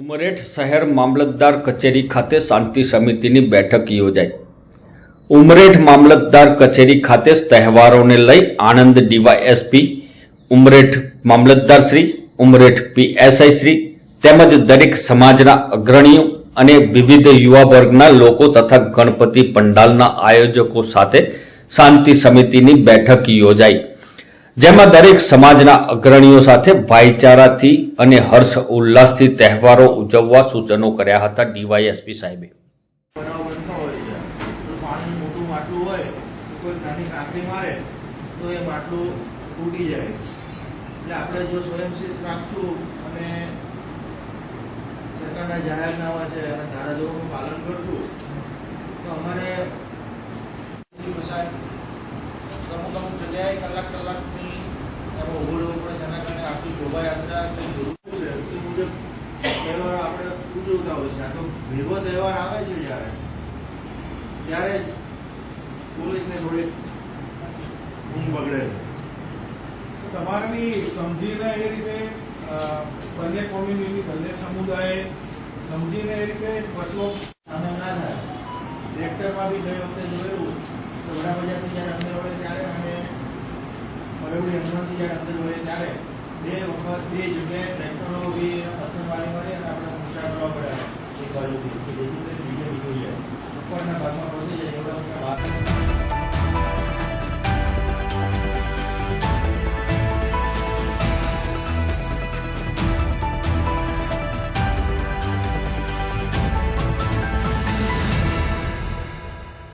ઉમરેઠ શહેર મામલતદાર કચેરી ખાતે શાંતિ સમિતિની બેઠક યોજાઈ. ઉમરેઠ મામલતદાર કચેરી ખાતે તહેવારોને લઈ આણંદ ડીવાયએસપી, ઉમરેઠ મામલતદાર શ્રી, ઉમરેઠ પીએસઆઈ શ્રી તેમજ દરેક સમાજના અગ્રણીઓ અને વિવિધ યુવા વર્ગના લોકો તથા ગણપતિ પંડાલના આયોજકો સાથે શાંતિ સમિતિની બેઠક યોજાઈ. જેમાં દરેક સમાજના અગ્રણીઓ સાથે ભાઈચારાથી અને હર્ષ ઉલ્લાસથી તહેવારો ઉજવવા સૂચનો કર્યા હતા ડીવાયએસપી સાહેબે. સરકારના જાહેરનામા છે અને ધારાધોરણનું પાલન કરશું, તો અમારે જગ્યાએ કલાક કલાકની એમાં ઊભું રહેવું પડે જેના કારણે આખી શોભાયાત્રા જરૂર મુજબ તહેવાર આપણે ઉજવતા હોય છે. આટલો ભેગો તહેવાર આવે છે જ્યારે ત્યારે પોલીસને થોડી ઊંઘ બગડે છે. તમારી સમજીને એ રીતે બંને કોમ્યુનિટી બંને સમુદાય સમજીને એ રીતે ફસલો સામે ના થાય. ટ્રેક્ટરમાં બી ગઈ વખતે જોયેલું તો વડાપ્રધાનથી જ્યારે અંદર હોય ત્યારે અને પરેવડી હનુમાનથી જયારે અંદર હોય ત્યારે બે વખત બે જગ્યાએ ટ્રેક્ટરો બી પથ્થરમારી મળે અને આપણે ઊંચા કરવા પડે. એક બાજુથી કે જેથી કરીને બીજે નીકળી જાય ઉપરના ભાગમાં પહોંચી જાય એવડા